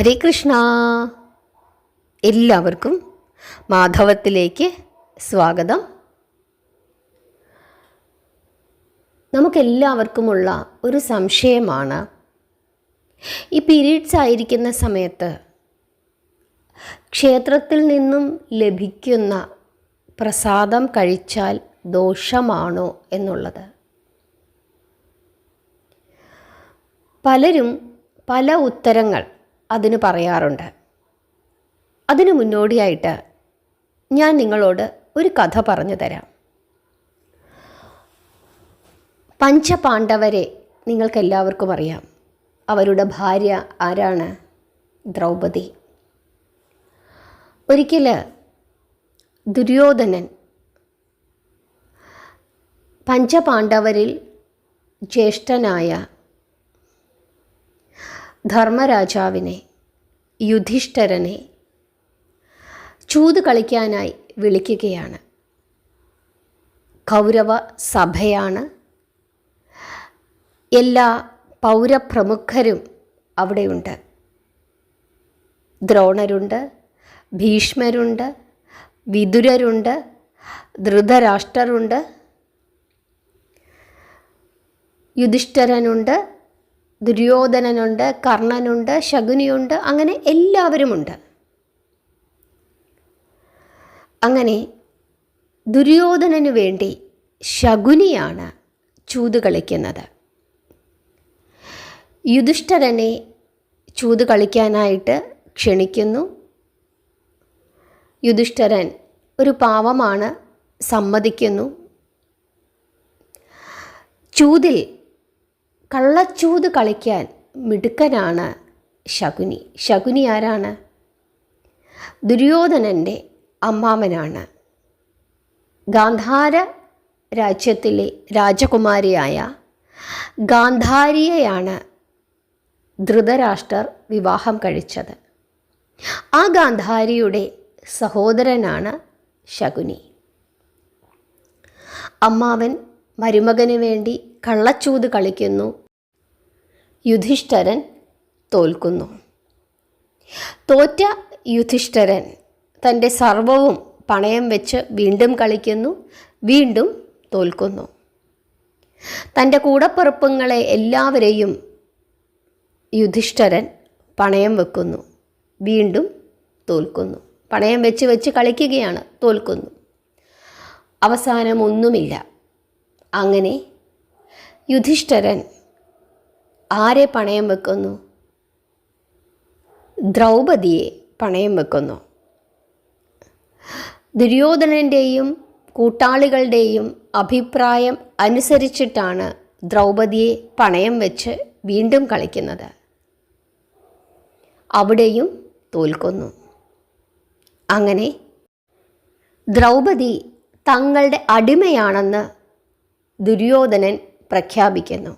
ഹരേ കൃഷ്ണ. എല്ലാവർക്കും മാധവത്തിലേക്ക് സ്വാഗതം. നമുക്കെല്ലാവർക്കുമുള്ള ഒരു സംശയമാണ്. ഈ പീരീഡ്സ് ആയിരിക്കുന്ന സമയത്ത് ക്ഷേത്രത്തിൽ നിന്നും ലഭിക്കുന്ന പ്രസാദം കഴിച്ചാൽ ദോഷമാണോ എന്നുള്ളത്. പലരും പല ഉത്തരങ്ങൾ അതിന് പറയാറുണ്ട്. അതിനു മുന്നോടിയായിട്ട് ഞാൻ നിങ്ങളോട് ഒരു കഥ പറഞ്ഞു തരാം. പഞ്ചപാണ്ഡവരെ നിങ്ങൾക്കെല്ലാവർക്കും അറിയാം. അവരുടെ ഭാര്യ ആരാണ്? ദ്രൗപദി. ഒരിക്കൽ ദുര്യോധനൻ പഞ്ചപാണ്ഡവരിൽ ജ്യേഷ്ഠനായ ധർമ്മരാജാവിനെ യുധിഷ്ഠരനെ ചൂത് കളിക്കാനായി വിളിക്കുകയാണ്. കൗരവ സഭയാണ്. എല്ലാ പൗരപ്രമുഖരും അവിടെയുണ്ട്. ദ്രോണരുണ്ട് ഭീഷ്മരുണ്ട് വിതുരരുണ്ട് ധൃതരാഷ്ട്രരുണ്ട് യുധിഷ്ഠരനുണ്ട് ദുര്യോധനനുണ്ട് കർണനുണ്ട് ശകുനിയുണ്ട് അങ്ങനെ എല്ലാവരുമുണ്ട്. അങ്ങനെ ദുര്യോധനന് വേണ്ടി ശകുനിയാണ് ചൂത് കളിക്കുന്നത്. യുധിഷ്ഠരനെ ചൂത് കളിക്കാനായിട്ട് ക്ഷണിക്കുന്നു. യുധിഷ്ഠരൻ ഒരു പാവമാണ് സമ്മതിക്കുന്നു. ചൂതിൽ കള്ളച്ചൂത് കളിക്കാൻ മിടുക്കനാണ് ശകുനി. ശകുനി ആരാണ്? ദുര്യോധനന്റെ അമ്മാമനാണ്. ഗാന്ധാര രാജ്യത്തിലെ രാജകുമാരിയായ ഗാന്ധാരിയെയാണ് ധൃതരാഷ്ട്രർ വിവാഹം കഴിച്ചത്. ആ ഗാന്ധാരിയുടെ സഹോദരനാണ് ശകുനി. അമ്മാവൻ മരുമകന് വേണ്ടി കള്ളച്ചൂത് കളിക്കുന്നു. യുധിഷ്ഠരൻ തോൽക്കുന്നു. തോറ്റ യുധിഷ്ഠരൻ തന്റെ സർവവും പണയം വെച്ച് വീണ്ടും കളിക്കുന്നു വീണ്ടും തോൽക്കുന്നു. തന്റെ കൂടപ്പിറപ്പുങ്ങളെ എല്ലാവരെയും യുധിഷ്ഠരൻ പണയം വെക്കുന്നു വീണ്ടും തോൽക്കുന്നു. പണയം വെച്ച് വെച്ച് കളിക്കുകയാണ് തോൽക്കുന്നു. അവസാനം ഒന്നുമില്ല അങ്ങനെ യുധിഷ്ഠരൻ ആരെ പണയം വെക്കുന്നു? ദ്രൗപതിയെ പണയം വെക്കുന്നു. ദുര്യോധനന്റെയും കൂട്ടാളികളുടെയും അഭിപ്രായം അനുസരിച്ചിട്ടാണ് ദ്രൗപതിയെ പണയം വെച്ച് വീണ്ടും കളിക്കുന്നത്. അവിടെയും തോൽക്കുന്നു. അങ്ങനെ ദ്രൗപതി തങ്ങളുടെ അടിമയാണെന്ന് ദുര്യോധനൻ പ്രഖ്യാപിക്കുന്നു.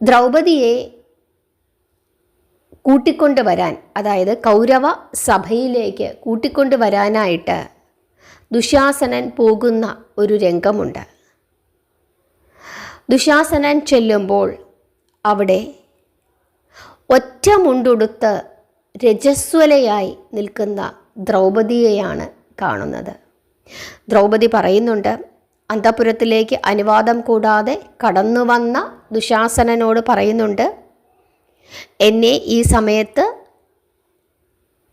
ദ്രൗപദിയെ കൂട്ടിക്കൊണ്ടുവരാൻ അതായത് കൗരവ സഭയിലേക്ക് കൂട്ടിക്കൊണ്ടുവരാനായിട്ട് ദുശാസനൻ പോകുന്ന ഒരു രംഗമുണ്ട്. ദുശാസനൻ ചെല്ലുമ്പോൾ അവിടെ ഒറ്റ മുണ്ടുടുത്ത് രജസ്വലയായി നിൽക്കുന്ന ദ്രൗപതിയെയാണ് കാണുന്നത്. ദ്രൗപദി പറയുന്നുണ്ട് അന്തപുരത്തിലേക്ക് അനുവാദം കൂടാതെ കടന്നു വന്ന ദുശാസനനോട് പറയുന്നുണ്ട് എന്നെ ഈ സമയത്ത്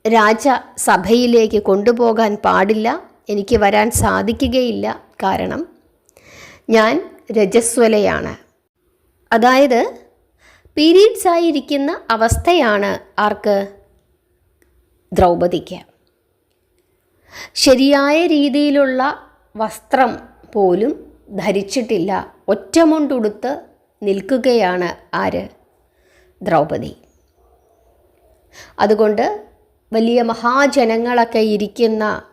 രാജസഭയിലേക്ക് കൊണ്ടുപോകാൻ പാടില്ല എനിക്ക് വരാൻ സാധിക്കുകയില്ല. കാരണം ഞാൻ രജസ്വലയാണ്. അതായത് പീരീഡ്സ് ആയിരിക്കുന്ന അവസ്ഥയാണ് ആർക്ക്? ദ്രൗപദിക്ക്. ശരിയായ രീതിയിലുള്ള വസ്ത്രം പോലും ധരിച്ചിട്ടില്ല. ഒറ്റമുണ്ടുടുത്ത് നിൽക്കുകയാണ് ആര്? ദ്രൗപദി. അതുകൊണ്ട് വലിയ മഹാജനങ്ങളൊക്കെ ഇരിക്കുന്ന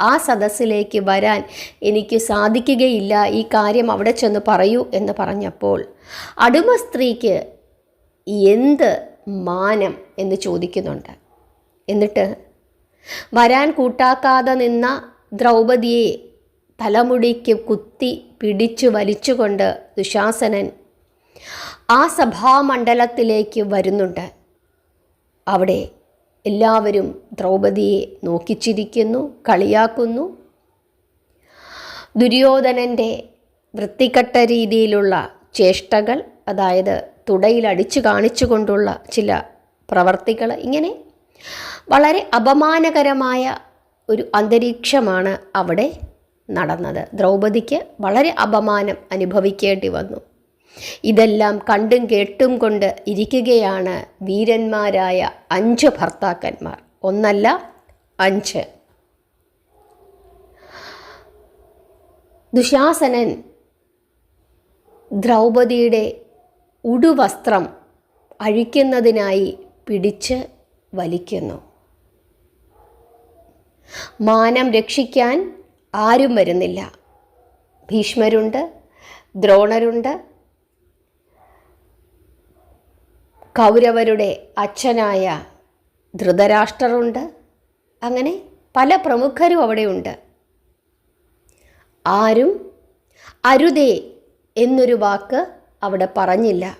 ആ സദസ്സിലേക്ക് വരാൻ എനിക്ക് സാധിക്കുകയില്ല. ഈ കാര്യം അവിടെ ചെന്ന് പറയൂ എന്ന് പറഞ്ഞപ്പോൾ അടിമ സ്ത്രീക്ക് എന്ത് മാനം എന്ന് ചോദിക്കുന്നുണ്ട്. എന്നിട്ട് വരാൻ കൂട്ടാക്കാതെ നിന്ന ദ്രൗപദിയെ തലമുടിക്ക് കുത്തി പിടിച്ചു വലിച്ചുകൊണ്ട് ദുശാസനൻ ആ സഭാമണ്ഡലത്തിലേക്ക് വരുന്നുണ്ട്. അവിടെ എല്ലാവരും ദ്രൗപദിയെ നോക്കിച്ചിരിക്കുന്നു കളിയാക്കുന്നു. ദുര്യോധനന്റെ വൃത്തികെട്ട രീതിയിലുള്ള ചേഷ്ടകൾ അതായത് തുടയിൽ അടിച്ചു കാണിച്ചുകൊണ്ടുള്ള ചില പ്രവർത്തികൾ ഇങ്ങനെ വളരെ അപമാനകരമായ ഒരു അന്തരീക്ഷമാണ് അവിടെ നടന്നത്. ദ്രൗപദിക്ക് വളരെ അപമാനം അനുഭവിക്കേണ്ടി വന്നു. ഇതെല്ലാം കണ്ടും കേട്ടും കൊണ്ട് ഇരിക്കുകയാണ് വീരന്മാരായ അഞ്ച് ഭർത്താക്കന്മാർ. ഒന്നല്ല അഞ്ച്. ദുശാസനൻ ദ്രൗപദിയുടെ ഉടുവസ്ത്രം അഴിക്കുന്നതിനായി പിടിച്ച് വലിക്കുന്നു. മാനം രക്ഷിക്കാൻ ആരും വരുന്നില്ല. ഭീഷ്മരുണ്ട് ദ്രോണരുണ്ട്. കൗരവരുടെ അച്ഛനായ ധൃതരാഷ്ട്രറുണ്ട് അങ്ങനെ പല പ്രമുഖരും അവിടെയുണ്ട്. ആരും അരുതേ എന്നൊരു വാക്ക് അവിടെ പറഞ്ഞില്ല.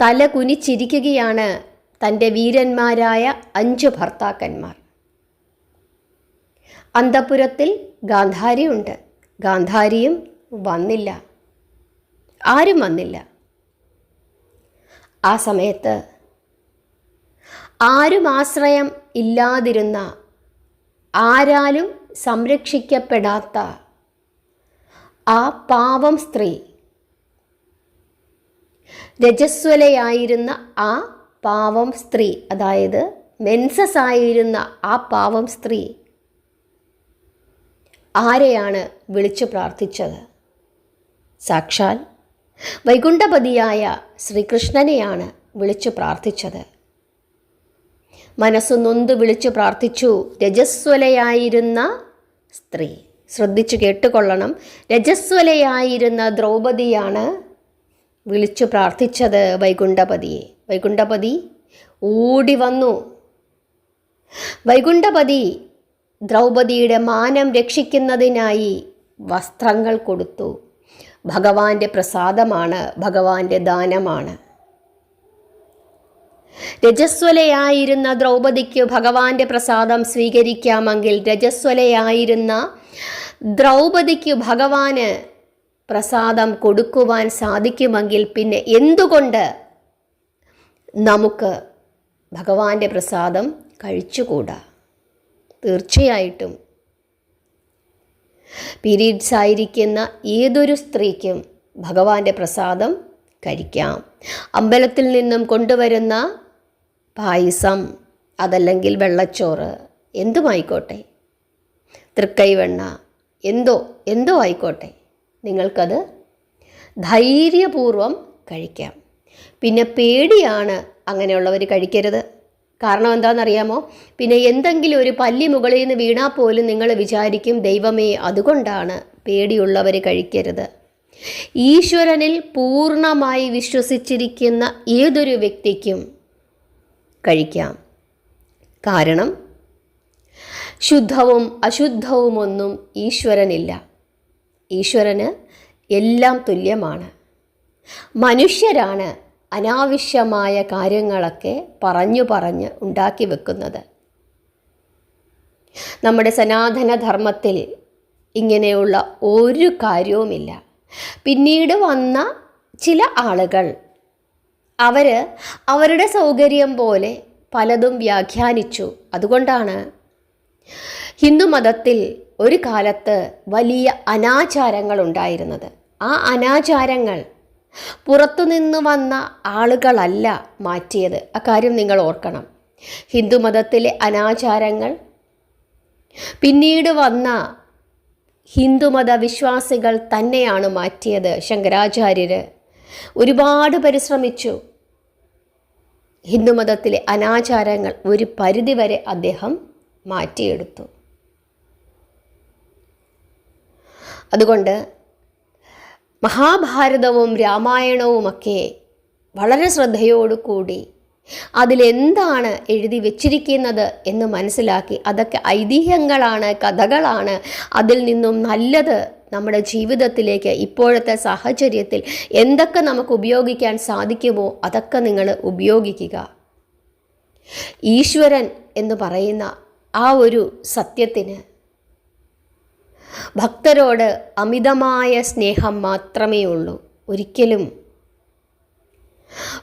തല കുനിച്ചിരിക്കുകയാണ് തന്റെ വീരന്മാരായ അഞ്ച് ഭർത്താക്കന്മാർ. അന്തപുരത്തിൽ ഗാന്ധാരിയുണ്ട്. ഗാന്ധാരിയും വന്നില്ല. ആരും വന്നില്ല. ആ സമയത്ത് ആരും ആശ്രയം ഇല്ലാതിരുന്ന ആരാലും സംരക്ഷിക്കപ്പെടാത്ത ആ പാവം സ്ത്രീ രജസ്വലയായിരുന്ന ആ പാവം സ്ത്രീ അതായത് മെൻസസ് ആയിരുന്ന ആ പാവം സ്ത്രീ ആരെയാണ് വിളിച്ചു പ്രാർത്ഥിച്ചത്? സാക്ഷാൽ വൈകുണ്ഠപതിയായ ശ്രീകൃഷ്ണനെയാണ് വിളിച്ചു പ്രാർത്ഥിച്ചത്. മനസ്സു നൊന്ത് വിളിച്ചു പ്രാർത്ഥിച്ചു രജസ്വലയായിരുന്ന സ്ത്രീ. ശ്രദ്ധിച്ചു കേട്ടുകൊള്ളണം. രജസ്വലയായിരുന്ന ദ്രൗപതിയാണ് വിളിച്ചു പ്രാർത്ഥിച്ചത് വൈകുണ്ഠപതിയെ. വൈകുണ്ഠപതി ഓടി വന്നു. വൈകുണ്ഠപതി ദ്രൗപദിയുടെ മാനം രക്ഷിക്കുന്നതിനായി വസ്ത്രങ്ങൾ കൊടുത്തു. ഭഗവാന്റെ പ്രസാദമാണ് ഭഗവാന്റെ ദാനമാണ്. രജസ്വലയായിരുന്ന ദ്രൗപദിക്ക് ഭഗവാന്റെ പ്രസാദം സ്വീകരിക്കാമെങ്കിൽ രജസ്വലയായിരുന്ന ദ്രൗപദിക്ക് ഭഗവാന് പ്രസാദം കൊടുക്കുവാൻ സാധിക്കുമെങ്കിൽ പിന്നെ എന്തുകൊണ്ട് നമുക്ക് ഭഗവാന്റെ പ്രസാദം കഴിച്ചുകൂടാ? തീർച്ചയായിട്ടും. പീരീഡ്സ് ആയിരിക്കുന്ന ഏതൊരു സ്ത്രീക്കും ഭഗവാന്റെ പ്രസാദം കഴിക്കാം. അമ്പലത്തിൽ നിന്നും കൊണ്ടുവരുന്ന പായസം അതല്ലെങ്കിൽ വെള്ളച്ചോറ് എന്തുമായിക്കോട്ടെ? തൃക്കൈവെണ്ണ എന്തോ എന്തോ ആയിക്കോട്ടെ. നിങ്ങൾക്കത് ധൈര്യപൂർവം കഴിക്കാം. പിന്നെ പേടിയാണ് അങ്ങനെയുള്ളവർ കഴിക്കരുത്. കാരണം എന്താണെന്നറിയാമോ? പിന്നെ എന്തെങ്കിലും ഒരു പല്ലി മുകളിൽ നിന്ന് വീണാൽ പോലും നിങ്ങൾ വിചാരിക്കും ദൈവമേ അതുകൊണ്ടാണ് പേടിയുള്ളവർ കഴിക്കരുത്. ഈശ്വരനിൽ പൂർണമായി വിശ്വസിച്ചിരിക്കുന്ന ഏതൊരു വ്യക്തിക്കും കഴിക്കാം. കാരണം ശുദ്ധവും അശുദ്ധവുമൊന്നും ഈശ്വരനില്ല. ഈശ്വരന് എല്ലാം തുല്യമാണ്. മനുഷ്യരാണ് അനാവശ്യമായ കാര്യങ്ങളൊക്കെ പറഞ്ഞു പറഞ്ഞ് ഉണ്ടാക്കി വെക്കുന്നത്. നമ്മുടെ സനാതനധർമ്മത്തിൽ ഇങ്ങനെയുള്ള ഒരു കാര്യവുമില്ല. പിന്നീട് വന്ന ചില ആളുകൾ അവർ അവരുടെ സൗകര്യം പോലെ പലതും വ്യാഖ്യാനിച്ചു. അതുകൊണ്ടാണ് ഹിന്ദുമതത്തിൽ ഒരു കാലത്ത് വലിയ അനാചാരങ്ങൾ ഉണ്ടായിരുന്നത്. ആ അനാചാരങ്ങൾ പുറത്തുനിന്ന് വന്ന ആളുകളല്ല മാറ്റിയത്. അക്കാര്യം നിങ്ങൾ ഓർക്കണം. ഹിന്ദുമതത്തിലെ അനാചാരങ്ങൾ പിന്നീട് വന്ന ഹിന്ദുമത വിശ്വാസികൾ തന്നെയാണ് മാറ്റിയത്. ശങ്കരാചാര്യർ ഒരുപാട് പരിശ്രമിച്ചു. ഹിന്ദുമതത്തിലെ അനാചാരങ്ങൾ ഒരു പരിധിവരെ അദ്ദേഹം മാറ്റിയെടുത്തു. അതുകൊണ്ട് മഹാഭാരതവും രാമായണവുമൊക്കെ വളരെ ശ്രദ്ധയോടുകൂടി അതിലെന്താണ് എഴുതി വെച്ചിരിക്കുന്നത് എന്ന് മനസ്സിലാക്കി. അതൊക്കെ ഐതിഹ്യങ്ങളാണ് കഥകളാണ്. അതിൽ നിന്നും നല്ലത് നമ്മുടെ ജീവിതത്തിലേക്ക് ഇപ്പോഴത്തെ സാഹചര്യത്തിൽ എന്തൊക്കെ നമുക്ക് ഉപയോഗിക്കാൻ സാധിക്കുമോ അതൊക്കെ നിങ്ങൾ ഉപയോഗിക്കുക. ഈശ്വരൻ എന്ന് പറയുന്ന ആ ഒരു സത്യത്തിന് ഭക്തരോട് അമിതമായ സ്നേഹം മാത്രമേ ഉള്ളൂ ഒരിക്കലും.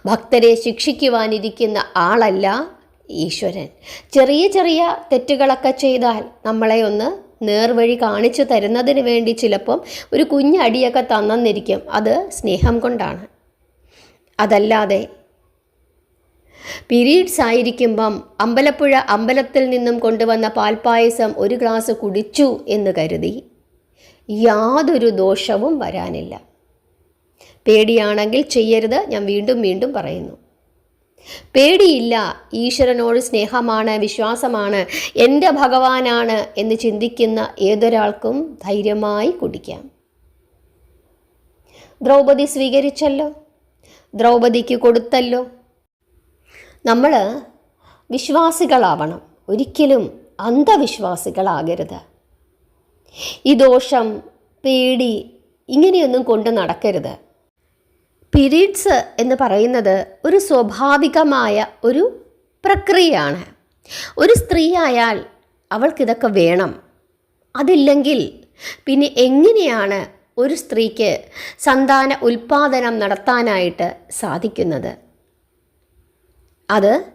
ഭക്തരെ ശിക്ഷിക്കുവാനിരിക്കുന്ന ആളല്ല ഈശ്വരൻ. ചെറിയ ചെറിയ തെറ്റുകളൊക്കെ ചെയ്താൽ നമ്മളെ ഒന്ന് നേർവഴി കാണിച്ചു തരുന്നതിന് വേണ്ടി ചിലപ്പം ഒരു കുഞ്ഞടിയൊക്കെ തന്നെന്നിരിക്കും. അത് സ്നേഹം കൊണ്ടാണ്. അതല്ലാതെ പീരീഡ്സ് ആയിരിക്കുമ്പം അമ്പലപ്പുഴ അമ്പലത്തിൽ നിന്നും കൊണ്ടുവന്ന പാൽപ്പായസം ഒരു ഗ്ലാസ് കുടിച്ചു എന്ന് കരുതി. യാതൊരു ദോഷവും വരാനില്ല. പേടിയാണെങ്കിൽ ചെയ്യരുത് ഞാൻ വീണ്ടും വീണ്ടും പറയുന്നു. പേടിയില്ല ഈശ്വരനോട് സ്നേഹമാണ് വിശ്വാസമാണ് എന്റെ ഭഗവാനാണ് എന്ന് ചിന്തിക്കുന്ന ഏതൊരാൾക്കും ധൈര്യമായി കുടിക്കാം. ദ്രൗപദി സ്വീകരിച്ചല്ലോ. ദ്രൗപദിക്ക് കൊടുത്തല്ലോ. നമ്മൾ വിശ്വാസികളാവണം. ഒരിക്കലും അന്ധവിശ്വാസികളാകരുത്. ഈ ദോഷം പേടി ഇങ്ങനെയൊന്നും കൊണ്ട് നടക്കരുത്. പിരീഡ്സ് എന്ന് പറയുന്നത് ഒരു സ്വാഭാവികമായ ഒരു പ്രക്രിയയാണ്. ഒരു സ്ത്രീയായാൽ അവൾക്കിതൊക്കെ വേണം. അതില്ലെങ്കിൽ പിന്നെ എങ്ങനെയാണ് ഒരു സ്ത്രീക്ക് സന്താന ഉൽപാദനം നടത്താനായിട്ട് സാധിക്കുന്നത്? അത്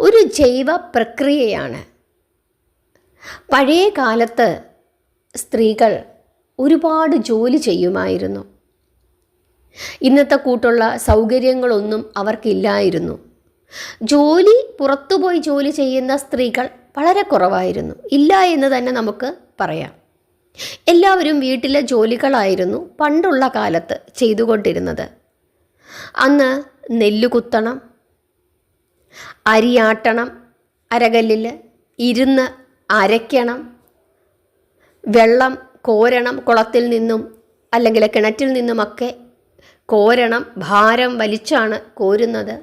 ഒരു ജൈവ പ്രക്രിയയാണ്. പഴയ കാലത്ത് സ്ത്രീകൾ ഒരുപാട് ജോലി ചെയ്യുമായിരുന്നു. ഇന്നത്തെ കൂട്ടുള്ള സൗകര്യങ്ങളൊന്നും അവർക്കില്ലായിരുന്നു. ജോലി പുറത്തുപോയി ജോലി ചെയ്യുന്ന സ്ത്രീകൾ വളരെ കുറവായിരുന്നു. ഇല്ല എന്ന് തന്നെ നമുക്ക് പറയാം. എല്ലാവരും വീട്ടിലെ ജോലികളായിരുന്നു പണ്ടുള്ള കാലത്ത് ചെയ്തുകൊണ്ടിരുന്നത്. അന്ന് നെല്ല് കുത്തണം അരിയാട്ടണം അരകല്ലിൽ ഇരുന്ന് അരയ്ക്കണം. വെള്ളം കോരണം കുളത്തിൽ നിന്നും അല്ലെങ്കിൽ കിണറ്റിൽ നിന്നുമൊക്കെ കോരണം ഭാരം വലിച്ചാണ് കോരുന്നത്.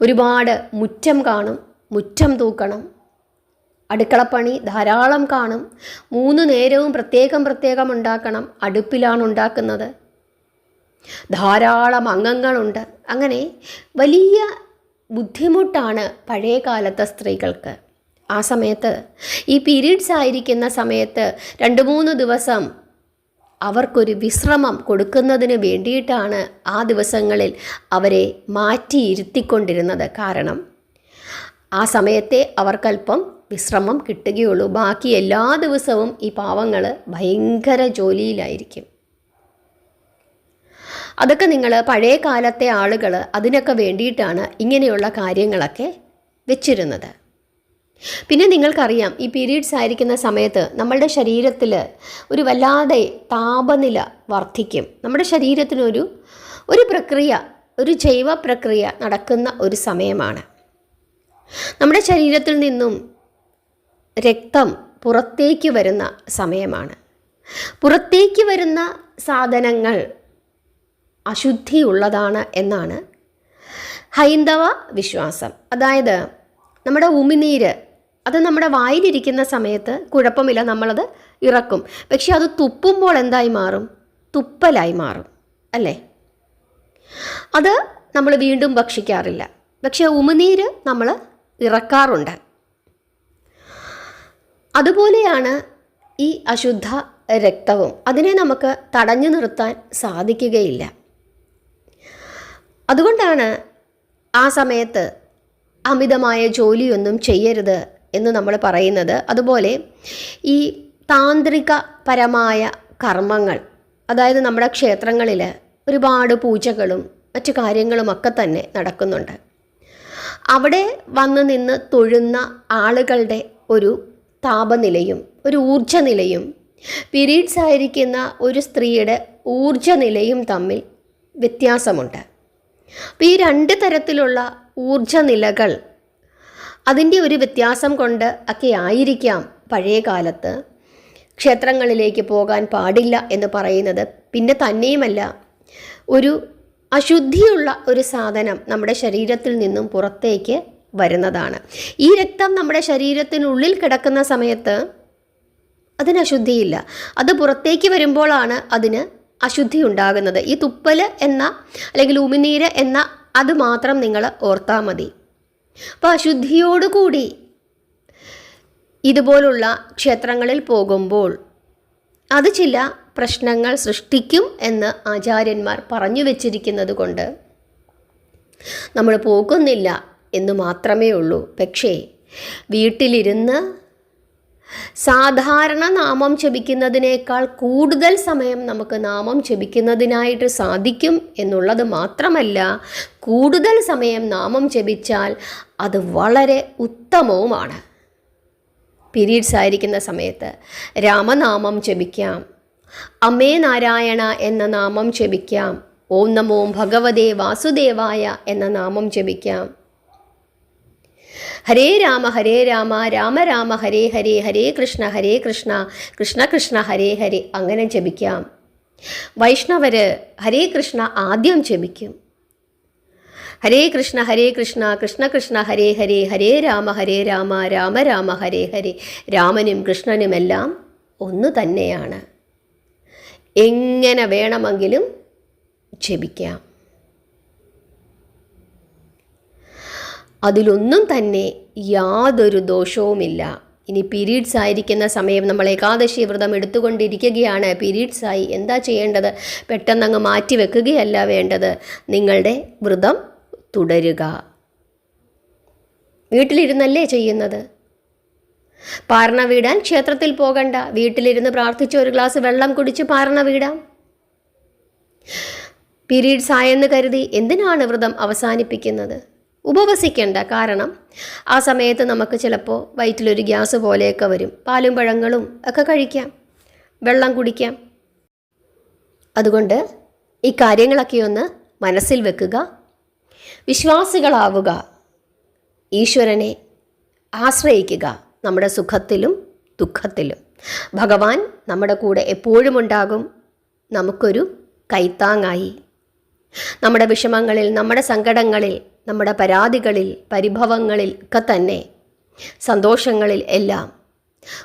ഒരുപാട് മുറ്റം കാണും മുറ്റം തൂക്കണം. അടുക്കളപ്പണി ധാരാളം കാണും. മൂന്ന് നേരവും പ്രത്യേകം പ്രത്യേകം ഉണ്ടാക്കണം അടുപ്പിലാണ് ഉണ്ടാക്കുന്നത്. ധാരാളം അംഗങ്ങളുണ്ട്. അങ്ങനെ വലിയ ബുദ്ധിമുട്ടാണ് പഴയ കാലത്തെ സ്ത്രീകൾക്ക്. ആ സമയത്ത് ഈ പീരീഡ്സ് ആയിരിക്കുന്ന സമയത്ത് രണ്ട് മൂന്ന് ദിവസം അവർക്കൊരു വിശ്രമം കൊടുക്കുന്നതിന് വേണ്ടിയിട്ടാണ് ആ ദിവസങ്ങളിൽ അവരെ മാറ്റിയിരുത്തിക്കൊണ്ടിരുന്നത് കാരണം ആ സമയത്തെ അവർക്കല്പം വിശ്രമം കിട്ടുകയുള്ളൂ. ബാക്കി എല്ലാ ദിവസവും ഈ പാവങ്ങൾ ഭയങ്കര ജോലിയിലായിരിക്കും. അതൊക്കെ നിങ്ങൾ പഴയ കാലത്തെ ആളുകൾ അതിനൊക്കെ വേണ്ടിയിട്ടാണ് ഇങ്ങനെയുള്ള കാര്യങ്ങളൊക്കെ വെച്ചിരുന്നത്. പിന്നെ നിങ്ങൾക്കറിയാം ഈ പീരീഡ്സ് ആയിരിക്കുന്ന സമയത്ത് നമ്മളുടെ ശരീരത്തിൽ ഒരു വല്ലാതെ താപനില വർദ്ധിക്കും. നമ്മുടെ ശരീരത്തിനൊരു ഒരു പ്രക്രിയ ഒരു ജൈവ പ്രക്രിയ നടക്കുന്ന ഒരു സമയമാണ്. നമ്മുടെ ശരീരത്തിൽ നിന്നും രക്തം പുറത്തേക്ക് വരുന്ന സമയമാണ്. പുറത്തേക്ക് വരുന്ന സാധനങ്ങൾ അശുദ്ധിയുള്ളതാണ് എന്നാണ് ഹൈന്ദവ വിശ്വാസം. അതായത് നമ്മുടെ ഉമിനീര് അത് നമ്മുടെ വായിലിരിക്കുന്ന സമയത്ത് കുഴപ്പമില്ല നമ്മളത് ഇറക്കും. പക്ഷെ അത് തുപ്പുമ്പോൾ എന്തായി മാറും? തുപ്പലായി മാറും അല്ലേ? അത് നമ്മൾ വീണ്ടും ഭക്ഷിക്കാറില്ല. പക്ഷെ ഉമിനീര് നമ്മൾ ഇറക്കാറുണ്ട്. അതുപോലെയാണ് ഈ അശുദ്ധ രക്തവും. അതിനെ നമുക്ക് തടഞ്ഞു നിർത്താൻ സാധിക്കുകയില്ല. അതുകൊണ്ടാണ് ആ സമയത്ത് അമിതമായ ജോലിയൊന്നും ചെയ്യരുത് എന്ന് നമ്മൾ പറയുന്നത്. അതുപോലെ ഈ താന്ത്രിക പരമായ കർമ്മങ്ങൾ അതായത് നമ്മുടെ ക്ഷേത്രങ്ങളിൽ ഒരുപാട് പൂജകളും മറ്റു കാര്യങ്ങളുമൊക്കെ തന്നെ നടക്കുന്നുണ്ട്. അവിടെ വന്ന് നിന്ന് തൊഴുന്ന ആളുകളുടെ ഒരു താപനിലയും ഒരു ഊർജനിലയും പീരീഡ്സ് ആയിരിക്കുന്ന ഒരു സ്ത്രീയുടെ ഊർജനിലയും തമ്മിൽ വ്യത്യാസമുണ്ട്. അപ്പോൾ ഈ രണ്ട് തരത്തിലുള്ള ഊർജ ഊർജനിലകൾ അതിന്റെ ഒരു വ്യത്യാസം കൊണ്ട് ഒക്കെ ആയിരിക്കാം പഴയ കാലത്ത് ക്ഷേത്രങ്ങളിലേക്ക് പോകാൻ പാടില്ല എന്ന് പറയുന്നത്. പിന്നെ തന്നെയുമല്ല ഒരു അശുദ്ധിയുള്ള ഒരു സാധനം നമ്മുടെ ശരീരത്തിൽ നിന്നും പുറത്തേക്ക് വരുന്നതാണ്. ഈ രക്തം നമ്മുടെ ശരീരത്തിനുള്ളിൽ കിടക്കുന്ന സമയത്ത് അതിന് അശുദ്ധിയില്ല. അത് പുറത്തേക്ക് വരുമ്പോഴാണ് അതിന് അശുദ്ധി ഉണ്ടാകുന്നത് ഈ തുപ്പൽ എന്ന അല്ലെങ്കിൽ ഉമിനീര് എന്ന അത് മാത്രം നിങ്ങൾ ഓർത്താൽ മതി. അപ്പോൾ അശുദ്ധിയോടുകൂടി ഇതുപോലുള്ള ക്ഷേത്രങ്ങളിൽ പോകുമ്പോൾ അത് ചില പ്രശ്നങ്ങൾ സൃഷ്ടിക്കും എന്ന് ആചാര്യന്മാർ പറഞ്ഞു വച്ചിരിക്കുന്നത് കൊണ്ട് നമ്മൾ പോകുന്നില്ല എന്ന് മാത്രമേ ഉള്ളൂ. പക്ഷേ വീട്ടിലിരുന്ന് സാധാരണ നാമം ജപിക്കുന്നതിനേക്കാൾ കൂടുതൽ സമയം നമുക്ക് നാമം ജപിക്കുന്നതിനായിട്ട് സാധിക്കും എന്നുള്ളത് മാത്രമല്ല കൂടുതൽ സമയം നാമം ജപിച്ചാൽ അത് വളരെ ഉത്തമവുമാണ്. പീരീഡ്സ് ആയിരിക്കുന്ന സമയത്ത് രാമനാമം ജപിക്കാം അമ്മേ നാരായണ എന്ന നാമം ജപിക്കാം ഓം നമോ ഭഗവതേ വാസുദേവായ എന്ന നാമം ജപിക്കാം ഹരേ രാമ ഹരേ രാമ രാമ രാമ ഹരേ ഹരേ ഹരേ കൃഷ്ണ ഹരേ കൃഷ്ണ കൃഷ്ണ കൃഷ്ണ ഹരേ ഹരേ അങ്ങനെ ജപിക്കാം. വൈഷ്ണവര് ഹരേ കൃഷ്ണ ആദ്യം ജപിക്കും. ഹരേ കൃഷ്ണ ഹരേ കൃഷ്ണ കൃഷ്ണ കൃഷ്ണ ഹരേ ഹരേ ഹരേ രാമ ഹരേ രാമ രാമ രാമ ഹരേ ഹരേ രാമനും കൃഷ്ണനുമെല്ലാം ഒന്നു തന്നെയാണ്. എങ്ങനെ വേണമെങ്കിലും ജപിക്കാം. അതിലൊന്നും തന്നെ യാതൊരു ദോഷവുമില്ല. ഇനി പീരീഡ്സ് ആയിരിക്കുന്ന സമയം നമ്മൾ ഏകാദശി വ്രതം എടുത്തുകൊണ്ടിരിക്കുകയാണ്. പീരീഡ്സ് ആയി എന്താ ചെയ്യേണ്ടത്? പെട്ടെന്ന് അങ്ങ് മാറ്റി വെക്കുകയല്ല വേണ്ടത്. നിങ്ങളുടെ വ്രതം തുടരുക. വീട്ടിലിരുന്നല്ലേ ചെയ്യുന്നത്? പാർണ വീടാൻ ക്ഷേത്രത്തിൽ പോകണ്ട. വീട്ടിലിരുന്ന് പ്രാർത്ഥിച്ച് ഒരു ഗ്ലാസ് വെള്ളം കുടിച്ച് പാർണ വീടാം. പീരീഡ്സ് ആയെന്ന് കരുതി എന്തിനാണ് വ്രതം അവസാനിപ്പിക്കുന്നത്? ഉപവസിക്കേണ്ട കാരണം ആ സമയത്ത് നമുക്ക് ചിലപ്പോൾ വയറ്റിലൊരു ഗ്യാസ് പോലെയൊക്കെ വരും. പാലും പഴങ്ങളും ഒക്കെ കഴിക്കാം വെള്ളം കുടിക്കാം. അതുകൊണ്ട് ഈ കാര്യങ്ങളൊക്കെ ഒന്ന് മനസ്സിൽ വെക്കുക വിശ്വാസികളാവുക ഈശ്വരനെ ആശ്രയിക്കുക നമ്മുടെ സുഖത്തിലും ദുഃഖത്തിലും. ഭഗവാൻ നമ്മുടെ കൂടെ എപ്പോഴും ഉണ്ടാകും. നമുക്കൊരു കൈത്താങ്ങായി. നമ്മുടെ വിഷമങ്ങളിൽ നമ്മുടെ സങ്കടങ്ങളിൽ നമ്മുടെ പരാതികളിൽ പരിഭവങ്ങളിൽ ഒക്കെ തന്നെ സന്തോഷങ്ങളിൽ എല്ലാം.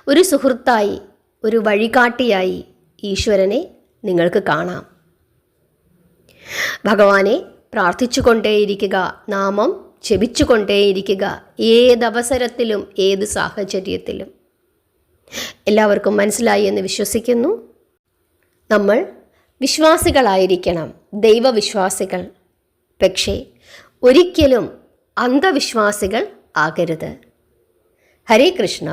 ഒരു സുഹൃത്തായി ഒരു വഴികാട്ടിയായി ഈശ്വരനെ നിങ്ങൾക്ക് കാണാം. ഭഗവാനെ പ്രാർത്ഥിച്ചുകൊണ്ടേയിരിക്കുക നാമം ജപിച്ചുകൊണ്ടേയിരിക്കുക ഏതവസരത്തിലും ഏത് സാഹചര്യത്തിലും. എല്ലാവർക്കും മനസ്സിലായി എന്ന് വിശ്വസിക്കുന്നു. നമ്മൾ വിശ്വാസികളായിരിക്കണം ദൈവവിശ്വാസികൾ. പക്ഷേ ഒരിക്കലും അന്ധവിശ്വാസികൾ ആകരുത്. ഹരേ കൃഷ്ണ.